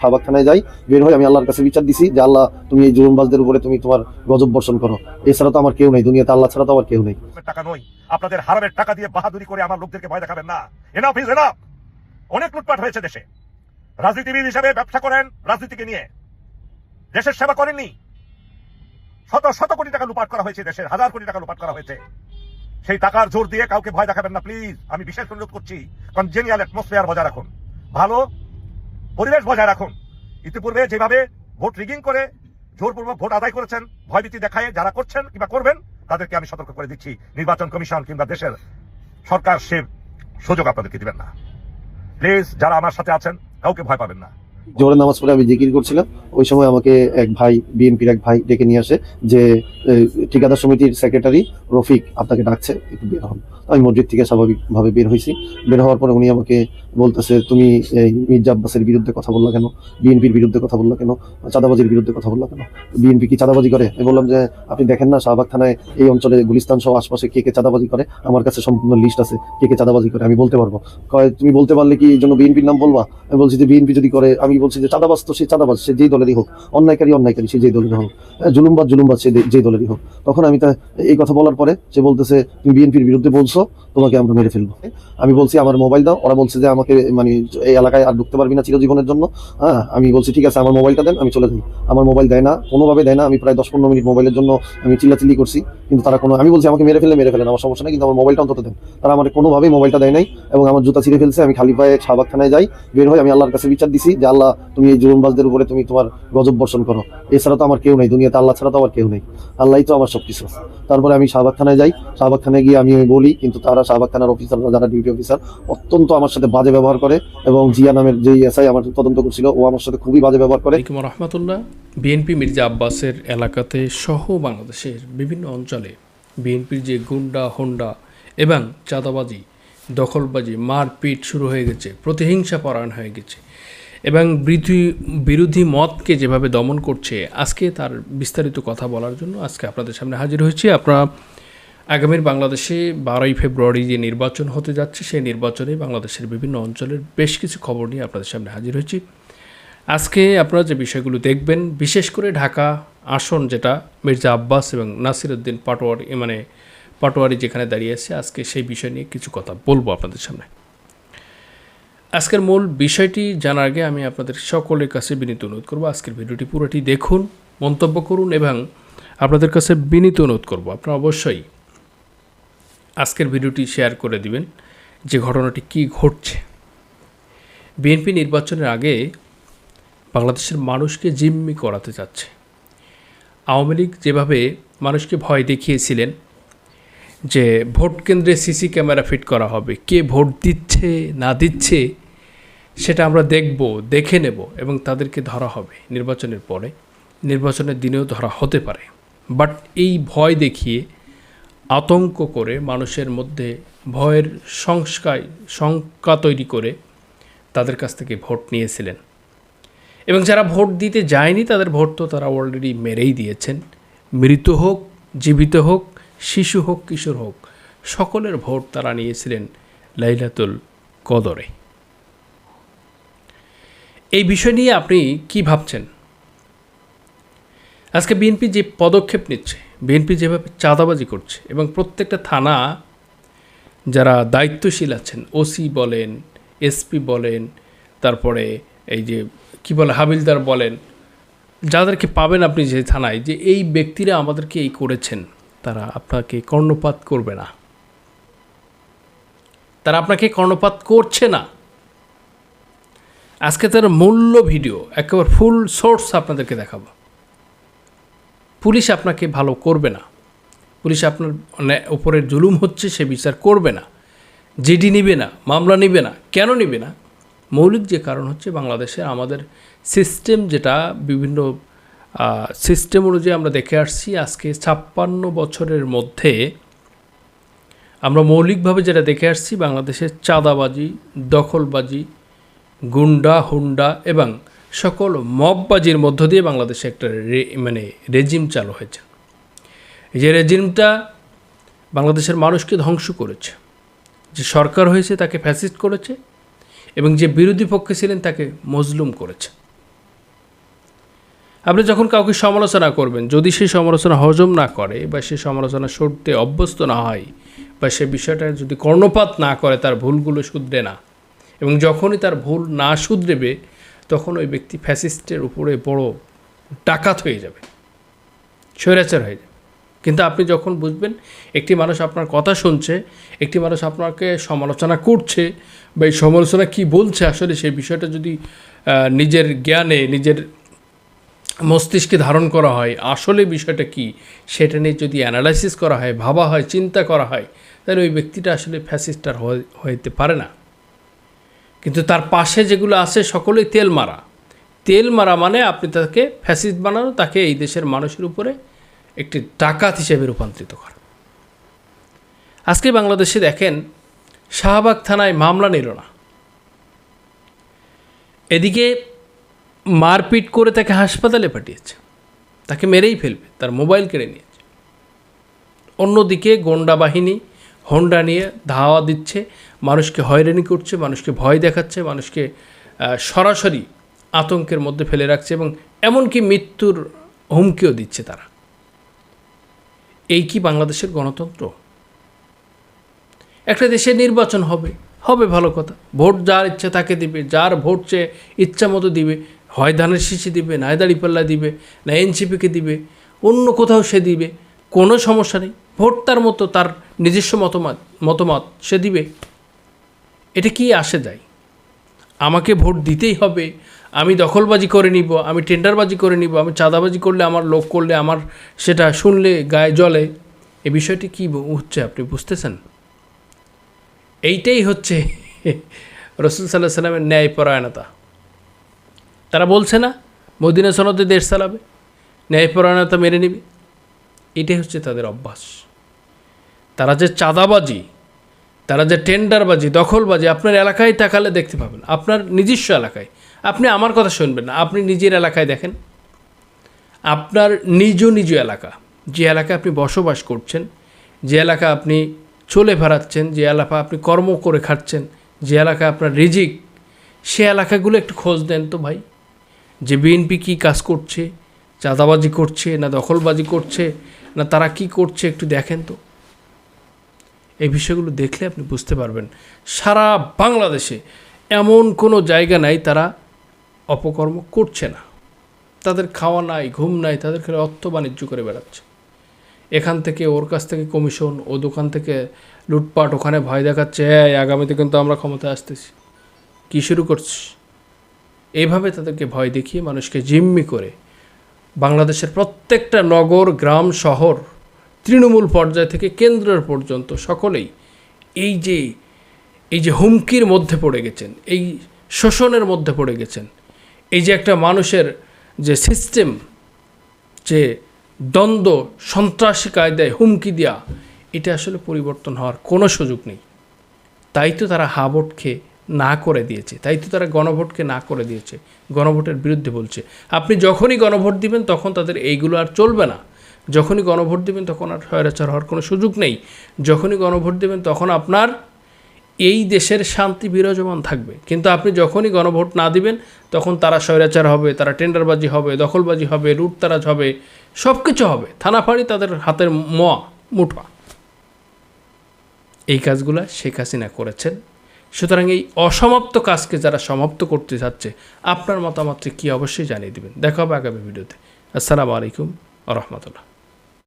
শাহবাগ যাই, বের হয়ে আমি আল্লাহর কাছে বিচার দিছি যে আল্লাহ, তুমি এই জুলুমবাজদের উপরে তুমি তোমার গজব বর্ষণ করো। এছাড়া তো আমার কেউ নেই, দুনিয়াতে আল্লাহ ছাড়া তো আমার কেউ নেই। টাকা নই আপনাদের হারামের টাকা দিয়ে বাহাদুরি করে আমার লোকদেরকে ভয় দেখাবেন না। এনাফ ইজ এনাফ অনেক লুটপাট হয়েছে দেশে। রাজনীতিবিদ হিসেবে ব্যবসা করেন রাজনীতিকে নিয়ে। দেশের সেবা করেননি। শত শত কোটি টাকা লুপাট করা হয়েছে দেশের হাজার কোটি টাকা লুপাট করা হয়েছে। সেই টাকার জোর দিয়ে কাউকে ভয় দেখাবেন না, প্লিজ। আমি বিশেষ অনুরোধ করছি, কনজেনিয়াল অ্যাটমসফিয়ার বজায় রাখুন। ভালো পরিবেশ বজায় রাখুন। ইতিপূর্বে যেভাবে ভোট রিগিং করে জোরপূর্বক ভোট আদায় করেছেন, ভয়ভীতি দেখায় যারা করছেন কিংবা করবেন, তাদেরকে আমি সতর্ক করে দিচ্ছি। নির্বাচন কমিশন কিংবা দেশের সরকার সে সুযোগ আপনাদেরকে দিবেন না। প্লিজ, যারা আমার সাথে আছেন, কাউকে ভয় পাবেন না। জোরে নামাজ পড়ে আমি জিকির করছিলাম। ওই সময় আমাকে এক ভাই, বিএনপির এক ভাই ডেকে নিয়ে আসে যে ঠিকাদার সমিতির সেক্রেটারি রফিক আপনাকে ডাকছে, একটু বের হন। আমি মসজিদ থেকে স্বাভাবিকভাবে বের হয়েছি। বের হওয়ার পরে উনি আমাকে বলতেছে তুমি এই মির্জা আব্বাসের বিরুদ্ধে কথা বললা কেন? বিএনপির বিরুদ্ধে কথা বললা কেন? চাঁদাবাজির বিরুদ্ধে কথা বললা কেন? বিএনপি কি চাঁদাবাজি করে? আমি বললাম যে আপনি দেখেন না শাহবাগ থানায় এই অঞ্চলে গুলিস্তান সহ আশপাশে কে কে চাঁদাবাজি করে? আমার কাছে সম্পূর্ণ লিস্ট আছে কে কে চাঁদাবাজি করে আমি বলতে পারব। কয় তুমি বলতে পারলে কি এই জন্য বিএনপির নাম বলবা? আমি বলছি যে বিএনপি যদি করে আমি বলছি যে চাঁদাবাজ তো সে চাঁদাবাজ সে যেই দলেরই হোক অন্যায়কারী অন্যায়কারী সে যেই দলেরই হোক হ্যাঁ, জুলুমবাজ জুলুমবাজ সে যেই দলেরই হোক। তখন আমি তা এই কথা বলার পরে সে বলতেছে তুমি বিএনপির বিরুদ্ধে বলছো তোমাকে আমরা মেরে ফেলব। আমি বলছি আমার মোবাইল দাও। ওরা বলছে যে আমাকে মানে এই এলাকায় আর ঢুকতে পারবি না চিরজীবনের জন্য। হ্যাঁ আমি বলছি, ঠিক আছে, আমার মোবাইলটা দেন, আমি চলে যাই। আমার মোবাইল দেয় না, কোনোভাবে দেয় না, আমি প্রায় দশ পনেরো মিনিট মোবাইলের জন্য আমি চিল্লাচিল্লি করছি, কিন্তু তারা কোনো, আমি বলছি, আমাকে মেরে ফেলে মেরে ফেলেন, আমার সমস্যা নেই, কিন্তু আমার মোবাইলটা অন্তত দেন। তারা আমার কোনোভাবেই মোবাইলটা দেয় নাই, এবং আমার জুতা ছিঁড়ে ফেলছে, আমি খালি পায়ে শাহবাগ যাই, বের হয়ে আমি আল্লাহর কাছে বিচার দিছি যে, আল্লাহ, তুমি এই জুলুমবাজদের উপরে তুমি তোমার গজব বর্ষণ করো। এছাড়া তো আমার কেউ নেই, দুনিয়াতে আল্লাহ ছাড়া তো আমার কেউ নেই। আল্লাহই তো আমার সবকিছু তারপরে আমি শাহবাগ থানায় যাই, শাহবাগ থানায় গিয়ে আমি বলি, কিন্তু তারা শাহবাগ থানার অফিসাররা যারা ডিউটি অফিসার অত্যন্ত আমার সাথে বাজে ব্যবহার করে এবং জিয়া নামের যে এসআই আমার তদন্ত করছিল, ও আমার সাথে খুবই বাজে ব্যবহার করে। রহমতুল্লাহ। বিএনপি মির্জা আব্বাসের এলাকাতে সহ বাংলাদেশের বিভিন্ন অঞ্চলে বিএনপির যে গুন্ডা, হোন্ডা এবং চাঁদাবাজি, দখলবাজি, মারপিট শুরু হয়ে গেছে, প্রতিহিংসা পরায়ণ হয়ে গেছে এবং বিরোধী বিরোধী মতকে যেভাবে দমন করছে, আজকে তার বিস্তারিত কথা বলার জন্য আজকে আপনাদের সামনে হাজির হয়েছি। আপনারা আগামীর বাংলাদেশে বারোই ফেব্রুয়ারি যে নির্বাচন হতে যাচ্ছে, সেই নির্বাচনে বাংলাদেশের বিভিন্ন অঞ্চলের বেশ কিছু খবর নিয়ে আপনাদের সামনে হাজির হয়েছি। আজকে আপনারা যে বিষয়গুলো দেখবেন, বিশেষ করে ঢাকা আসন যেটা মির্জা আব্বাস এবং নাসির উদ্দিন পাটোয়ারি মানে পাটোয়ারি যেখানে দাঁড়িয়ে আছে, আজকে সেই বিষয় নিয়ে কিছু কথা বলব আপনাদের সামনে। আজকের মূল বিষয়টি জানার আগে আমি আপনাদের সকলের কাছে বিনীত অনুরোধ করব, আজকের ভিডিওটি পুরোটি দেখুন, মন্তব্য করুন এবং আপনাদের কাছে বিনীত অনুরোধ করব। আপনারা অবশ্যই আজকের ভিডিওটি শেয়ার করে দিবেন যে ঘটনাটি কি ঘটছে। বিএনপি নির্বাচনের আগে বাংলাদেশের মানুষকে জিম্মি করাতে চাচ্ছে। আওয়ামী লীগ যেভাবে মানুষকে ভয় দেখিয়েছিলেন যে ভোট কেন্দ্রে সিসি ক্যামেরা ফিট করা হবে, কে ভোট দিচ্ছে, না দিচ্ছে, সেটা আমরা দেখব, দেখে নেব এবং তাদেরকে ধরা হবে নির্বাচনের পরে। নির্বাচনের দিনেও ধরা হতে পারে। বাট এই ভয় দেখিয়ে আতঙ্ক করে মানুষের মধ্যে ভয়ের সংস্কার, শঙ্কা তৈরি করে তাদের কাছ থেকে ভোট নিয়েছিলেন। এবং যারা ভোট দিতে যায়নি, তাদের ভোট তো তারা অলরেডি মেরেই দিয়েছেন। মৃত হোক, জীবিত হোক, শিশু হোক, কিশোর হোক, সকলের ভোট তারা নিয়েছিলেন লাইলাতুল কদরে। এই বিষয় নিয়ে আপনি কি ভাবছেন? আজকে বিএনপি যে পদক্ষেপ নিচ্ছে বিএনপি যেভাবে চাঁদাবাজি করছে এবং প্রত্যেকটা থানা যারা দায়িত্বশীল আছেন ওসি বলেন এসপি বলেন, তারপরে এই যে কি বলে, হাবিলদার বলেন, যাদেরকে পাবেন আপনি যে থানায়, যে এই ব্যক্তিরা আমাদেরকে এই করেছেন, তারা আপনাকে কর্ণপাত করবে না। তারা আপনাকে কর্ণপাত করছে না। আজকে তার মূল্য ভিডিও, একেবারে ফুল সোর্স আপনাদেরকে দেখাবো। পুলিশ আপনাকে ভালো করবে না। পুলিশ আপনার ন্যায়- উপরে জুলুম হচ্ছে, সে বিচার করবে না। জিডি নিবে না, মামলা নিবে না, কেন নিবে না? মৌলিক যে কারণ হচ্ছে বাংলাদেশে আমাদের সিস্টেম যেটা, বিভিন্ন সিস্টেম অনুযায়ী আমরা দেখে আসছি, আজকে ছাপ্পান্ন বছরের মধ্যে আমরা মৌলিকভাবে যেটা দেখে আসছি, বাংলাদেশের চাঁদাবাজি, দখলবাজি, গুন্ডা, হুন্ডা এবং সকল মববাজির মধ্য দিয়ে বাংলাদেশে একটা মানে রেজিম চালু হয়েছে। যে রেজিমটা বাংলাদেশের মানুষকে ধ্বংস করেছে। যে সরকার হয়েছে তাকে ফ্যাসিস্ট করেছে এবং যে বিরোধী পক্ষে ছিলেন তাকে মজলুম করেছে। আপনি যখন কাউকে সমালোচনা করবেন, যদি সেই সমালোচনা হজম না করে বা সে সমালোচনা সরতে অভ্যস্ত না হয় বা সে বিষয়টা যদি কর্ণপাত না করে, তার ভুলগুলো শুধরে না এবং যখনই তার ভুল না শুধরেবে তখন ওই ব্যক্তি ফ্যাসিস্টের উপরে বড় ডাকাত হয়ে যাবে, স্বৈরাচার হয়ে যাবে। কিন্তু আপনি যখন বুঝবেন, একটি মানুষ আপনার কথা শুনছে, একটি মানুষ আপনাকে সমালোচনা করছে বা এই সমালোচনা কী বলছে, আসলে সেই বিষয়টা যদি নিজের জ্ঞানে, নিজের মস্তিষ্কে ধারণ করা হয়, আসলে বিষয়টা কি, সেটা নিয়ে যদি অ্যানালাইসিস করা হয়, ভাবা হয়, চিন্তা করা হয়, তাহলে ওই ব্যক্তিটা আসলে ফ্যাসিস্টার হইতে পারে না। কিন্তু তার পাশে যেগুলো আছে সকলেই তেল মারা। তেল মারা মানে আপনি তাকে ফ্যাসিস্ট বানানো, তাকে এই দেশের মানুষের উপরে একটি ডাকাত হিসেবে রূপান্তরিত করা। আজকে বাংলাদেশে দেখেন, শাহবাগ থানায় মামলা নিল না। এদিকে মারপিট করে তাকে হাসপাতালে পাঠিয়েছে। তাকে মেরেই ফেলবে, তার মোবাইল কেড়ে নিয়েছে। অন্যদিকে গোন্ডা বাহিনী হোন্ডা নিয়ে ধাওয়া দিচ্ছে, মানুষকে হয়রানি করছে, মানুষকে ভয় দেখাচ্ছে, মানুষকে সরাসরি আতঙ্কের মধ্যে ফেলে রাখছে এবং এমনকি মৃত্যুর হুমকিও দিচ্ছে তারা। এই কি বাংলাদেশের গণতন্ত্র? একটা দেশে নির্বাচন হবে হবে ভালো কথা। ভোট যার ইচ্ছা তাকে দিবে, যার ভোট চেয়ে ইচ্ছা মতো দিবে হয় ধানের শীষে দিবে, না দাঁড়িপাল্লা দিবে, না এনসিপিকে দিবে, অন্য কোথাও সে দিবে, কোনো সমস্যা নেই। ভোট তার মতো তার নিজস্ব মতামত মতামত সে দিবে। এটা কি আসে যায়? আমাকে ভোট দিতেই হবে। আমি দখলবাজি করে নিব, আমি টেন্ডারবাজি করে নিব, আমি চাঁদাবাজি করলে আমার লোক করলে, আমার সেটা শুনলে, গায়ে জ্বলে। এ বিষয়টি কী হচ্ছে আপনি বুঝতেছেন? এইটাই হচ্ছে রসুল সাল্লাহ সাল্লামের ন্যায়পরায়ণতা। তারা বলছে না, মদিনা সনদে দেশ চালাবে, ন্যায়পরায়ণতা মেনে নেবে। এটাই হচ্ছে তাদের অভ্যাস। তারা যে চাঁদাবাজি, তারা যে টেন্ডারবাজি, দখলবাজি আপনার এলাকায় তাকালে দেখতে পাবেন। আপনার নিজস্ব এলাকায়। আপনি আমার কথা শুনবেন না, আপনি নিজের এলাকায় দেখেন। আপনার নিজ নিজ এলাকা, যে এলাকায় আপনি বসবাস করছেন, যে এলাকা আপনি চলে ফেরাচ্ছেন যে এলাকা আপনি কর্ম করে খাচ্ছেন যে এলাকা আপনার রিজিক, সে এলাকাগুলো একটু খোঁজ দেন তো ভাই। যে বিএনপি কী কাজ করছে, চাঁদাবাজি করছে, না দখলবাজি করছে, না তারা কি করছে একটু দেখেন তো। এই বিষয়গুলো দেখলে আপনি বুঝতে পারবেন। সারা বাংলাদেশে এমন কোনো জায়গা নাই তারা অপকর্ম করছে না। তাদের খাওয়া নাই, ঘুম নাই, তাদের খালি অর্থ বাণিজ্য করে বেড়াচ্ছে। এখান থেকে ওর কাছ থেকে কমিশন ও দোকান থেকে লুটপাট, ওখানে ভয় দেখাচ্ছে হ্যাঁ আগামীতে কিন্তু আমরা ক্ষমতায় আসতেছি। কী শুরু করছি এইভাবে তাদেরকে ভয় দেখিয়ে মানুষকে জিম্মি করে বাংলাদেশের প্রত্যেকটা নগর, গ্রাম, শহর তৃণমূল পর্যায় থেকে কেন্দ্রের পর্যন্ত সকলেই এই যে এই যে হুমকির মধ্যে পড়ে গেছেন, এই শোষণের মধ্যে পড়ে গেছেন, এই যে একটা মানুষের যে সিস্টেম যে দ্বন্দ্ব, সন্ত্রাসী কায়দায় হুমকি দেওয়া এটা আসলে পরিবর্তন হওয়ার কোনো সুযোগ নেই। তাই তো তারা হা ভোট না করে দিয়েছে, তাই তো তারা গণভোটকে না করে দিয়েছে, গণভোটের বিরুদ্ধে বলছে। আপনি যখনই গণভোট দিবেন, তখন তাদের এইগুলো আর চলবে না। যখনই গণভোট দিবেন তখন আর স্বৈরাচার হওয়ার কোনো সুযোগ নেই। যখনই গণভোট দেবেন তখন আপনার এই দেশের শান্তি বিরাজমান থাকবে। কিন্তু আপনি যখনই গণভোট না দিবেন, তখন তারা স্বৈরাচার হবে, তারা টেন্ডারবাজি হবে, দখলবাজি হবে, লুটতারাজ হবে সব কিছু হবে। থানাফাড়ি তাদের হাতের মোয়া মুঠা এই কাজগুলো শেখ হাসিনা করেছেন। সুতরাং এই অসমাপ্ত কাজকে যারা সমাপ্ত করতে চাচ্ছে আপনার মতামতটি কী অবশ্যই জানিয়ে দেবেন। দেখা হবে আগামী ভিডিওতে। আসসালামু আলাইকুম রহমতুল্লাহ।